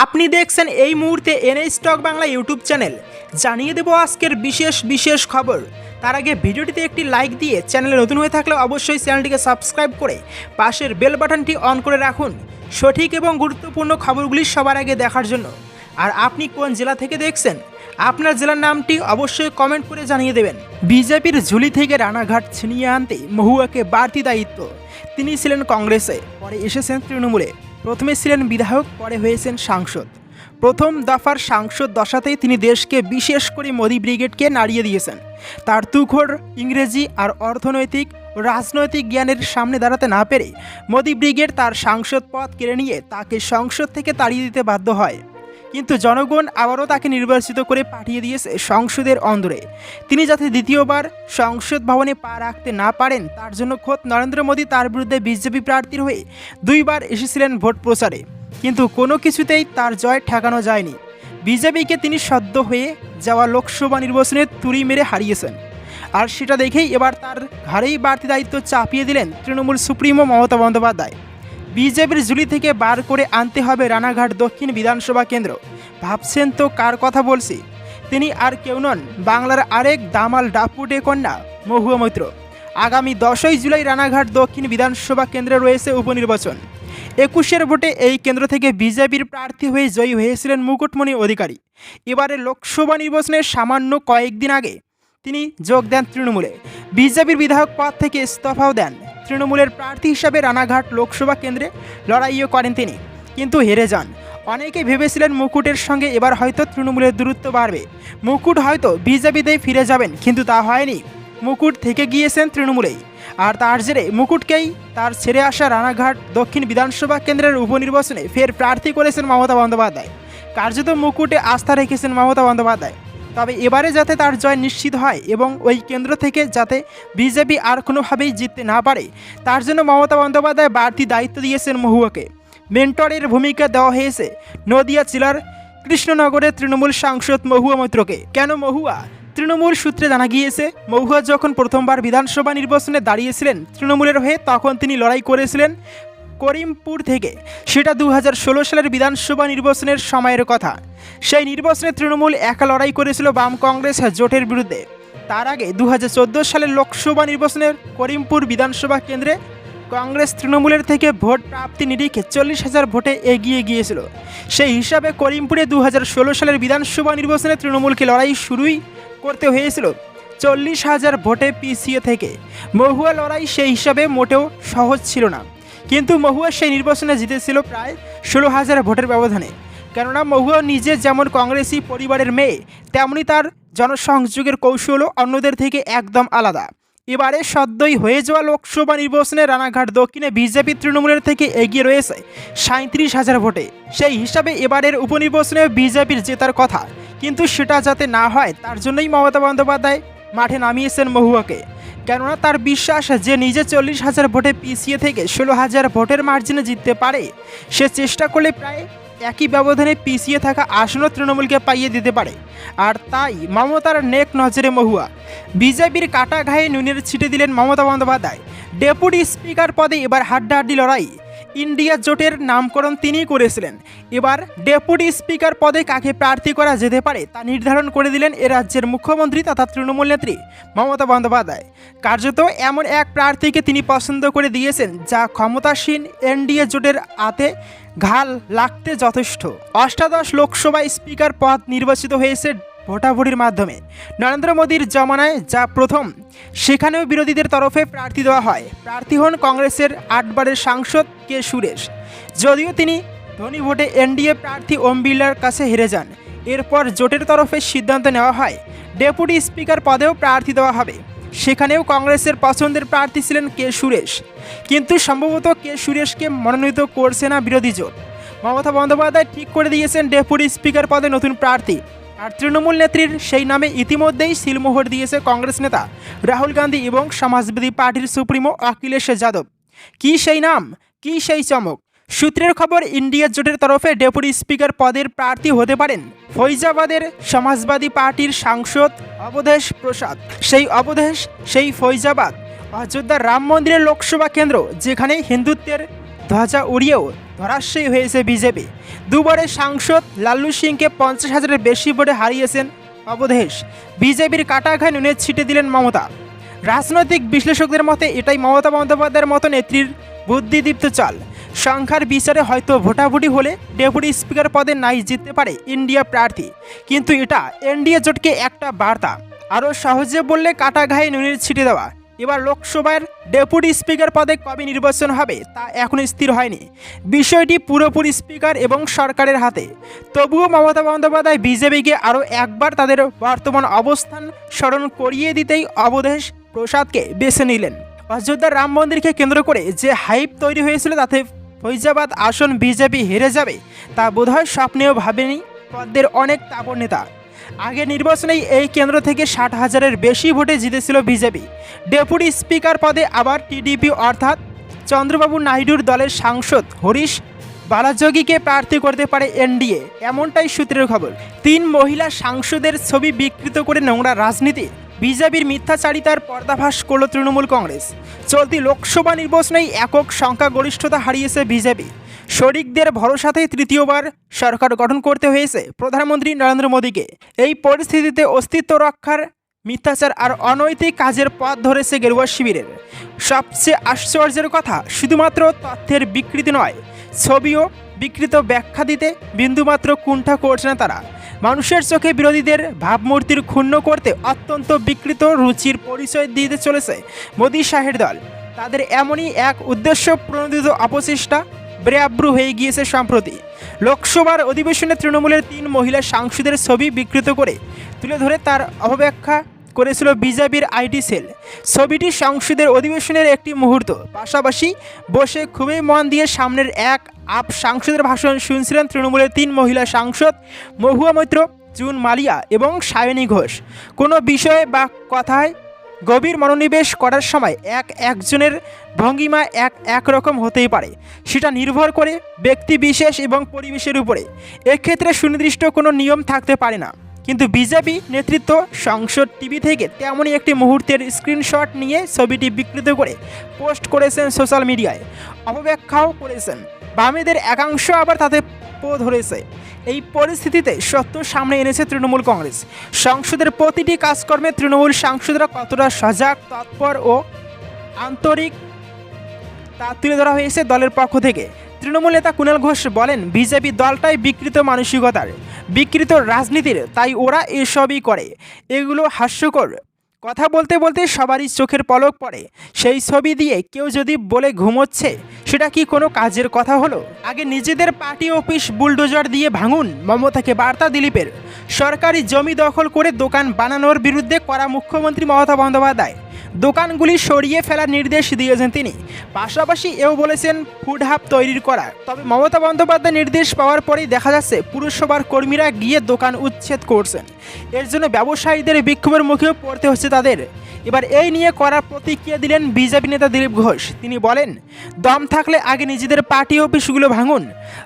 আপনি দেখছেন এই মুহূর্তে NA stock Bangla YouTube channel. জানিয়ে দেব আজকের বিশেষ বিশেষ খবর। তার আগে ভিডিওটিতে একটি লাইক দিয়ে চ্যানেলে নতুন হয়ে থাকলে অবশ্যই চ্যানেলটিকে সাবস্ক্রাইব করে পাশের বেল বাটনটি অন করে রাখুন। সঠিক এবং গুরুত্বপূর্ণ খবরগুলি সবার আগে দেখার জন্য। আর আপনি কোন জেলা থেকে দেখছেন? আপনার জেলার নামটি অবশ্যই কমেন্ট করে জানিয়ে দেবেন। বিজেপির ঝুলি থেকে রানাঘাট ছিনিয়ে আনতে মহুয়াকে বাড়তি দায়িত্ব। তিনি ছিলেন কংগ্রেসে, পরে এসেছেন তৃণমূলে। প্রথমে ছিলেন বিধায়ক, পরে হয়েছেন সাংসদ। প্রথম দফার সাংসদ দশাতেই তিনি দেশকে বিশেষ করে মোদী ব্রিগেডকে নাড়িয়ে দিয়েছেন। তার তুখোর ইংরেজি আর অর্থনৈতিক রাজনৈতিক জ্ঞানের সামনে দাঁড়াতে না পেরে মোদী ব্রিগেড তার সাংসদ পদ কেড়ে নিয়ে তাকে সংসদ থেকে তাড়িয়ে দিতে বাধ্য হয়। কিন্তু জনগণ আবারও তাকে নির্বাচিত করে পাঠিয়ে দিয়েছে সংসদের অন্দরে। তিনি যাতে দ্বিতীয়বার সংসদ ভবনে পা রাখতে না পারেন, তার জন্য খোদ নরেন্দ্র মোদী তার বিরুদ্ধে বিজেপি প্রার্থীর হয়ে দুইবার এসেছিলেন ভোট প্রচারে। কিন্তু কোনো কিছুতেই তার জয় ঠেকানো যায়নি। বিজেপিকে তিনি সদ্য হয়ে যাওয়া লোকসভা নির্বাচনে তুড়ি মেরে হারিয়েছেন। আর সেটা দেখেই এবার তার ঘাড়েই বাড়তি দায়িত্ব চাপিয়ে দিলেন তৃণমূল সুপ্রিমো মমতা বন্দ্যোপাধ্যায়। বিজেপির ঝুলি থেকে বার করে আনতে হবে রানাঘাট দক্ষিণ বিধানসভা কেন্দ্র। ভাবছেন তো কার কথা বলছি? তিনি আর কেউ নন, বাংলার আরেক দামাল ডাপুটে কন্যা, মহুয়া মৈত্র। আগামী দশই জুলাই রানাঘাট দক্ষিণ বিধানসভা কেন্দ্রে রয়েছে উপনির্বাচন। একুশের ভোটে এই কেন্দ্র থেকে বিজেপির প্রার্থী হয়ে জয়ী হয়েছিলেন মুকুটমণি অধিকারী। এবারে লোকসভা নির্বাচনের সামান্য কয়েকদিন আগে তিনি যোগ দেন তৃণমূলে। বিজেপির বিধায়ক পদ থেকে ইস্তফাও দেন। তৃণমূলের প্রার্থী হিসাবে রানাঘাট লোকসভা কেন্দ্রে লড়াইও করেন তিনি। কিন্তু হেরে যান। অনেকে ভেবেছিলেন মুকুটের সঙ্গে এবার হয়তো তৃণমূলের দূরত্ব বাড়বে। মুকুট হয়তো বিজেপিতেই ফিরে যাবেন, কিন্তু তা হয়নি। মুকুট থেকে গিয়েছেন তৃণমূলেই। আর তার জেরে মুকুটকেই তার ছেড়ে আসা রানাঘাট দক্ষিণ বিধানসভা কেন্দ্রের উপনির্বাচনে ফের প্রার্থী করেছেন মমতা বন্দ্যোপাধ্যায়। কার্যত মুকুটে আস্থা রেখেছেন মমতা বন্দ্যোপাধ্যায়। তবে এবারে যাতে তার জয় নিশ্চিত হয় এবং ওই কেন্দ্র থেকে যাতে বিজেপি আর কোনোভাবেই জিততে না পারে, তার জন্য মমতা বন্দ্যোপাধ্যায় বাড়তি দায়িত্ব দিয়েছেন মহুয়াকে। মেন্টরের ভূমিকা দেওয়া হয়েছে নদিয়া জেলার কৃষ্ণনগরের তৃণমূল সাংসদ মহুয়া মৈত্রকে। কেন মহুয়া? তৃণমূল সূত্রে জানা গিয়েছে, মহুয়া যখন প্রথমবার বিধানসভা নির্বাচনে দাঁড়িয়েছিলেন তৃণমূলের হয়ে, তখন তিনি লড়াই করেছিলেন করিমপুর থেকে। সেটা দু হাজার ষোলো সালের বিধানসভা নির্বাচনের সময়ের কথা। সেই নির্বাচনে তৃণমূল একা লড়াই করেছিল বাম কংগ্রেস জোটের বিরুদ্ধে। তার আগে দু হাজার চোদ্দ সালের লোকসভা নির্বাচনের করিমপুর বিধানসভা কেন্দ্রে কংগ্রেস তৃণমূলের থেকে ভোট প্রাপ্তি নিরিখে চল্লিশ হাজার ভোটে এগিয়ে গিয়েছিল। সেই হিসাবে করিমপুরে দু হাজার ষোলো সালের বিধানসভা নির্বাচনে তৃণমূলকে লড়াই শুরুই করতে হয়েছিল চল্লিশ হাজার ভোটে পিছিয়ে থেকে। মহুয়া লড়াই সেই হিসাবে মোটেও সহজ ছিল না। কিন্তু মহুয়া সেই নির্বাচনে জিতেছিল প্রায় ষোলো হাজার ভোটের ব্যবধানে। কেননা মহুয়া নিজে যেমন কংগ্রেসি পরিবারের মেয়ে, তেমনি তার জনসংযোগের কৌশলও অন্যদের থেকে একদম আলাদা। এবারে সদ্যই হয়ে যাওয়া লোকসভা নির্বাচনে রানাঘাট দক্ষিণে বিজেপি তৃণমূলের থেকে এগিয়ে রয়েছে সাঁত্রিশ হাজার ভোটে। সেই হিসাবে এবারের উপনির্বাচনে বিজেপির জেতার কথা। কিন্তু সেটা যাতে না হয়, তার জন্যই মমতা বন্দ্যোপাধ্যায় মাঠে নামিয়েছেন মহুয়াকে। কেননা তার বিশ্বাস যে নিজে চল্লিশ হাজার ভোটে পিছিয়ে থেকে ষোলো হাজার ভোটের মার্জিনে জিততে পারে, সে চেষ্টা করলে প্রায় একই ব্যবধানে পিছিয়ে থাকা আসন তৃণমূলকে পাইয়ে দিতে পারে। আর তাই মমতার নেক নজরে মহুয়া। বিজেপির কাটা ঘায়ে নুনের ছিটে দিলেন মমতা বন্দ্যোপাধ্যায়। ডেপুটি স্পিকার পদে এবার হাড্ডাহাড্ডি লড়াই। ইন্ডিয়া জোটের নামকরণ তিনিই করেছিলেন। এবার ডেপুটি স্পিকার পদে কাকে প্রার্থী করা যেতে পারে তা নির্ধারণ করে দিলেন এ রাজ্যের মুখ্যমন্ত্রী তথা তৃণমূল নেত্রী মমতা বন্দ্যোপাধ্যায়। কার্যত এমন এক প্রার্থীকে তিনি পছন্দ করে দিয়েছেন, যা ক্ষমতাসীন এনডিএ জোটের আতে ঘাল লাগতে যথেষ্ট। অষ্টাদশ লোকসভা স্পিকার পদ নির্বাচিত হয়েছে ভোটাভুটির মাধ্যমে। নরেন্দ্র মোদীর জমানায় যা প্রথম, সেখানেও বিরোধীদের তরফে প্রার্থী দেওয়া হয়। প্রার্থী হন কংগ্রেসের আটবারের সাংসদ কে সুরেশ। যদিও তিনি ধনী ভোটে এনডিএ প্রার্থী ওম বিড়লার কাছে হেরে যান। এরপর জোটের তরফে সিদ্ধান্ত নেওয়া হয়, ডেপুটি স্পিকার পদেও প্রার্থী দেওয়া হবে। সেখানেও কংগ্রেসের পছন্দের প্রার্থী ছিলেন কে সুরেশ। কিন্তু সম্ভবত কে সুরেশকে মনোনীত করছে না বিরোধী জোট। মমতা বন্দ্যোপাধ্যায় ঠিক করে দিয়েছেন ডেপুটি স্পিকার পদে নতুন প্রার্থী। আর তৃণমূল নেত্রীর সেই নামে ইতিমধ্যেই সিলমোহর দিয়েছে কংগ্রেস নেতা। রাহুল গান্ধী এবং সমাজবাদী পার্টির সুপ্রিমো অখিলেশ যাদব। কি সেই নাম? কি সেই চমক? সূত্রের খবর, ইন্ডিয়া জোটের তরফে ডেপুটি স্পিকার পদের প্রার্থী হতে পারেন ফৈজাবাদের সমাজবাদী পার্টির সাংসদ অবধেশ প্রসাদ। সেই অবধেশ, সেই ফৈজাবাদ অযোধ্যার রাম মন্দিরের লোকসভা কেন্দ্র যেখানে হিন্দুত্বের ধ্বজা উড়িয়েও ধরাশয়ী হয়েছে বিজেপি। দুবারের সাংসদ লাল্লু সিংকে পঞ্চাশ হাজারের বেশি ভোটে হারিয়েছেন অবধেশ। বিজেপির কাটা কাটাঘায় নুনে ছিটে দিলেন মমতা। রাজনৈতিক বিশ্লেষকদের মতে, এটাই মমতা বন্দ্যোপাধ্যায়ের মতো নেত্রীর বুদ্ধিদীপ্ত চাল। সংখ্যার বিচারে হয়তো ভোটাভুটি হলে ডেপুটি স্পিকার পদে নাই জিততে পারে ইন্ডিয়া প্রার্থী। কিন্তু এটা এনডিএ জোটকে একটা বার্তা। আরও সহজে বললে কাটা ঘায়ে নুনের ছিটে দেওয়া। এবার লোকসভার ডেপুটি স্পিকার পদে কবে নির্বাচন হবে তা এখনও স্থির হয়নি। বিষয়টি পুরোপুরি স্পিকার এবং সরকারের হাতে। তবুও মমতা বন্দ্যোপাধ্যায় বিজেপিকে আরও একবার তাদের বর্তমান অবস্থান স্মরণ করিয়ে দিতেই অবধেশ প্রসাদকে বেছে নিলেন। অযোধ্যার রাম মন্দিরকে কেন্দ্র করে যে হাইপ তৈরি হয়েছিল তাতে ফৈজাবাদ আসন বিজেপি হেরে যাবে তা বোধহয় স্বপ্নেও ভাবেনি পদ্মের অনেক তাপর নেতা। আগে নির্বাচনেই এই কেন্দ্র থেকে ষাট হাজারের বেশি ভোটে জিতেছিল বিজেপি। ডেপুটি স্পিকার পদে আবার টিডিপি অর্থাৎ চন্দ্রবাবু নাইডুর দলের সাংসদ হরিশ বালাযোগীকে প্রার্থী করতে পারে এনডিএ। এমনটাই সূত্রের খবর। তিন মহিলা সাংসদের ছবি বিকৃত করে নোংরা রাজনীতি বিজেপির মিথ্যাচারিতার পর্দাভাস করল তৃণমূল কংগ্রেস। চলতি লোকসভা নির্বাচনেই একক সংখ্যাগরিষ্ঠতা হারিয়েছে বিজেপি। শরিকদের ভরসাতেই তৃতীয়বার সরকার গঠন করতে হয়েছে প্রধানমন্ত্রী নরেন্দ্র মোদীকে। এই পরিস্থিতিতে অস্তিত্ব রক্ষার মিথ্যাচার আর অনৈতিক কাজের পথ ধরেছে গেরুয়া শিবিরের। সবচেয়ে আশ্চর্যের কথা শুধুমাত্র তথ্যের বিকৃতি নয়, ছবিও বিকৃত ব্যাখ্যা দিতে বিন্দুমাত্র কুণ্ঠা করছে না তারা। মানুষের চোখে বিরোধীদের ভাবমূর্তির ক্ষুণ্ণ করতে অত্যন্ত বিকৃত রুচির পরিচয় দিতে চলেছে মোদী শাহের দল। তাদের এমনই এক উদ্দেশ্য প্রণোদিত অপচেষ্টা ব্রেআব্রু হয়ে গিয়েছে সম্প্রতি। লোকসভার অধিবেশনে তৃণমূলের তিন মহিলা সাংসদের ছবি বিকৃত করে তুলে ধরে তার অপব্যাখ্যা করেছিল বিজেপির আইটি সেল। ছবিটি সংসদের অধিবেশনের একটি মুহূর্ত। পাশাপাশি বসে খুবই মন দিয়ে সামনের এক আপ সাংসদের ভাষণ শুনছিলেন তৃণমূলের তিন মহিলা সাংসদ মহুয়া মৈত্র, জুন মালিয়া এবং সায়নী ঘোষ। কোনো বিষয়ে বা কথায় গভীর মনোনিবেশ করার সময় এক একজনের ভঙ্গিমা এক এক রকম হতেই পারে। সেটা নির্ভর করে ব্যক্তি বিশেষ এবং পরিবেশের উপরে। এক্ষেত্রে সুনির্দিষ্ট কোনো নিয়ম থাকতে পারে না। কিন্তু বিজেপি নেতৃত্ব সংসদ টিভি থেকে তেমনই একটি মুহূর্তের স্ক্রিনশট নিয়ে ছবিটি বিকৃত করে পোস্ট করেছেন সোশ্যাল মিডিয়ায়। অপব্যাখ্যাও করেছেন। বামেদের একাংশ আবার তাতে পো ধরেছে। এই পরিস্থিতিতে সত্য সামনে এনেছে তৃণমূল কংগ্রেস। সংসদের প্রতিটি কাজকর্মে তৃণমূল সাংসদরা কতটা সজাগ, তৎপর ও আন্তরিক তা তুলে ধরা হয়েছে দলের পক্ষ থেকে। তৃণমূল নেতা কুণাল ঘোষ বলেন, বিজেপি দলটাই বিকৃত মানসিকতার, বিকৃত রাজনীতির, তাই ওরা এসবই করে। এগুলো হাস্যকর। কথা বলতে বলতে সবারই চোখের পলক পড়ে। সেই ছবি দিয়ে কেউ যদি বলে ঘুমোচ্ছে, সেটা কি কোনো কাজের কথা হলো? আগে নিজেদের পার্টি অফিস বুলডোজার দিয়ে ভাঙুন, মমতাকে বার্তা দিলীপের। সরকারি জমি দখল করে দোকান বানানোর বিরুদ্ধে করা মুখ্যমন্ত্রী মমতা বন্দ্যোপাধ্যায়। দোকানগুলি সরিয়ে ফেলার নির্দেশ দিয়েছেন তিনি। পাশাপাশি এও বলেছেন ফুড হাব তৈরির করা তবে মমতা বন্দ্যোপাধ্যায় নির্দেশ পাওয়ার পরেই দেখা যাচ্ছে, পুরসভার কর্মীরা গিয়ে দোকান উচ্ছেদ করছেন। এর জন্য ব্যবসায়ীদের বিক্ষোভের মুখেও পড়তে হচ্ছে তাদের। এবার এই নিয়ে করার প্রতিক্রিয়া দিলেন বিজেপি নেতা দিলীপ ঘোষ। তিনি বলেন, দম থাকলে আগে নিজেদের পার্টি অফিসগুলো ভাঙুন।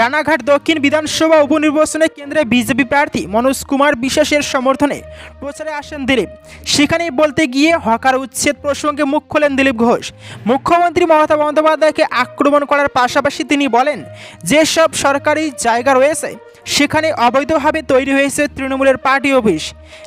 রানাঘাট দক্ষিণ বিধানসভা উপনির্বাচনে কেন্দ্রে বিজেপি প্রার্থী মনোজ কুমার বিশ্বাসের সমর্থনে প্রচারে আসেন দিলীপ। সেখানেই বলতে গিয়ে হকার উচ্ছেদ প্রসঙ্গে মুখ খোলেন দিলীপ ঘোষ। মুখ্যমন্ত্রী মমতা বন্দ্যোপাধ্যায়কে আক্রমণ করার পাশাপাশি তিনি বলেন, যেসব সরকারি জায়গা রয়েছে, সেখানে অবৈধভাবে তৈরি হয়েছে তৃণমূলের পার্টি অফিস।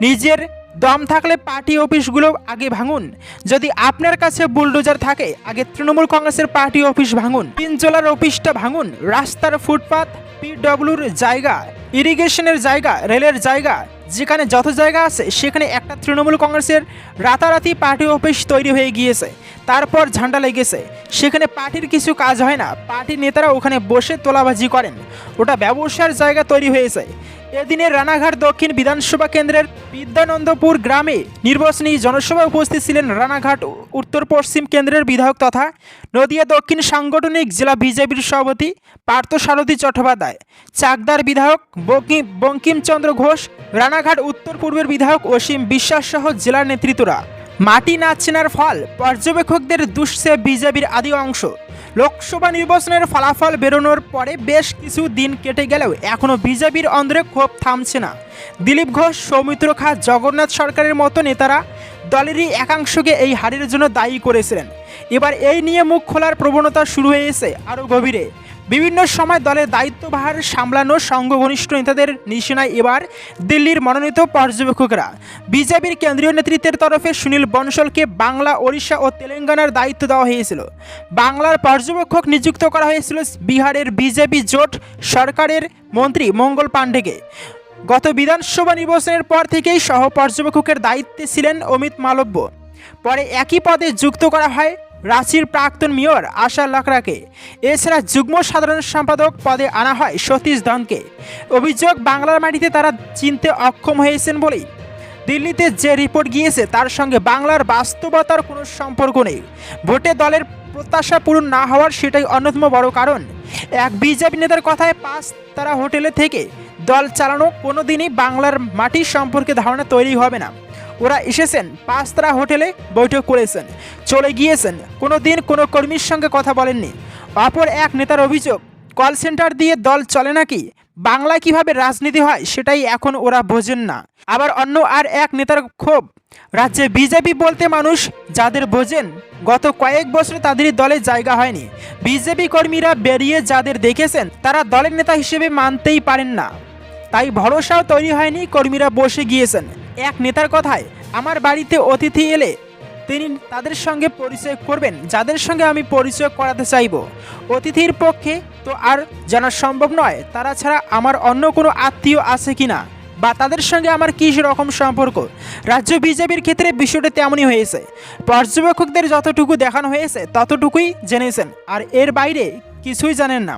নিজের দম থাকলে পার্টি অফিসগুলো আগে ভাঙুন। যদি আপনার কাছে বুলডোজার থাকে, আগে তৃণমূল কংগ্রেসের পার্টি অফিস ভাঙুন। পিনজলার অফিসটা ভাঙুন। রাস্তার ফুটপাত পিডব্লিউর জায়গা, ইরিগেশনের জায়গা, রেলের জায়গা যেখানে যত জায়গা আছে, সেখানে একটা তৃণমূল কংগ্রেসের রাতারাতি পার্টি অফিস তৈরি হয়ে গিয়েছে। তারপর ঝান্ডা লেগেছে। সেখানে পার্টির কিছু কাজ হয় না। পার্টির নেতারা ওখানে বসে তোলাবাজি করেন। ওটা ব্যবসার জায়গা তৈরি হয়েছে। এদিনে রানাঘাট দক্ষিণ বিধানসভা কেন্দ্রের বিদ্যানন্দপুর গ্রামে নির্বাচনী জনসভায় উপস্থিত ছিলেন রানাঘাট উত্তর পশ্চিম কেন্দ্রের বিধায়ক তথা নদিয়া দক্ষিণ সাংগঠনিক জেলা বিজেপির সভাপতি পার্থসারথী চট্টোপাধ্যায়। চাকদার বিধায়ক বঙ্কি- বঙ্কিমচন্দ্র ঘোষ রানাঘাট, উত্তর পূর্বের বিধায়ক অসীম বিশ্বাস সহ জেলার নেতৃত্বরা। মাটি না চেনার ফল পর্যবেক্ষকদের দুষছে বিজেপির আদি অংশ। লোকসভা নির্বাচনের ফলাফল বেরোনোর পরে বেশ কিছু দিন কেটে গেলেও এখনও বিজেপির অন্দরে ক্ষোভ থামছে না। দিলীপ ঘোষ, সৌমিত্র খা, জগন্নাথ সরকারের মতো নেতারা দলেরই একাংশকে এই হারের জন্য দায়ী করেছিলেন। এবার এই নিয়ে মুখ খোলার প্রবণতা শুরু হয়েছে আরও গভীরে। বিভিন্ন সময় দলের দায়িত্বভার সামলানো সংঘঘনিষ্ঠ নেতাদের নিশানায় এবার দিল্লির মনোনীত পর্যবেক্ষকরা। বিজেপির কেন্দ্রীয় নেতৃত্বের তরফে সুনীল বনশলকে বাংলা, ওড়িশা ও তেলেঙ্গানার দায়িত্ব দেওয়া হয়েছিল। বাংলার পর্যবেক্ষক নিযুক্ত করা হয়েছিল বিহারের বিজেপি জোট সরকারের মন্ত্রী মঙ্গল পাণ্ডেকে। গত বিধানসভা নির্বাচনের পর থেকেই সহ পর্যবেক্ষকের দায়িত্বে ছিলেন অমিত মালব্য। পরে একই পদে যুক্ত করা হয় রাঁচির প্রাক্তন মেয়র আশা লাকড়াকে। এছাড়া যুগ্ম সাধারণ সম্পাদক পদে আনা হয় সতীশ ধনকে। অভিযোগ, বাংলার মাটিতে তারা চিনতে অক্ষম হয়েছেন বলেই। দিল্লিতে যে রিপোর্ট গিয়েছে, তার সঙ্গে বাংলার বাস্তবতার কোনো সম্পর্ক নেই। ভোটে দলের প্রত্যাশা পূরণ না হওয়ার সেটাই অন্যতম বড় কারণ। এক বিজেপি নেতার কথায় পাঁচ তারা হোটেলে থেকে দল চালানো কোনো দিনই বাংলার মাটির সম্পর্কে ধারণা তৈরি হবে না। ওরা এসেছেন পাঁচতারা হোটেলে বৈঠক করেছেন, চলে গিয়েছেন কোনো দিন কোনো কর্মীর সঙ্গে কথা বলেননি। অপর এক নেতার অভিযোগ, কল সেন্টার দিয়ে দল চলে নাকি? বাংলায় কীভাবে রাজনীতি হয় সেটাই এখন ওরা বোঝেন না। আবার অন্য আর এক নেতার ক্ষোভ, রাজ্যে বিজেপি বলতে মানুষ যাদের বোঝেন, গত কয়েক বছরে তাদেরই দলে জায়গা হয়নি। বিজেপি কর্মীরা বেরিয়ে যাদের দেখেছেন, তারা দলের নেতা হিসেবে মানতেই পারেন না। তাই ভরসাও তৈরি হয়নি, কর্মীরা বসে গিয়েছেন। এক নেতার কথায় আমার বাড়িতে অতিথি এলে তিনি তাদের সঙ্গে পরিচয় করবেন, যাদের সঙ্গে আমি পরিচয় করাতে চাইব। অতিথির পক্ষে তো আর জানা সম্ভব নয়, তারা ছাড়া আমার অন্য কোনো আত্মীয় আছে কিনা বা তাদের সঙ্গে আমার কী রকম সম্পর্ক? রাজ্য বিজেপির ক্ষেত্রে বিষয়টা তেমনই হয়েছে। পর্যবেক্ষকদের যতটুকু দেখানো হয়েছে, ততটুকুই জেনেছেন, আর এর বাইরে কিছুই জানেন না।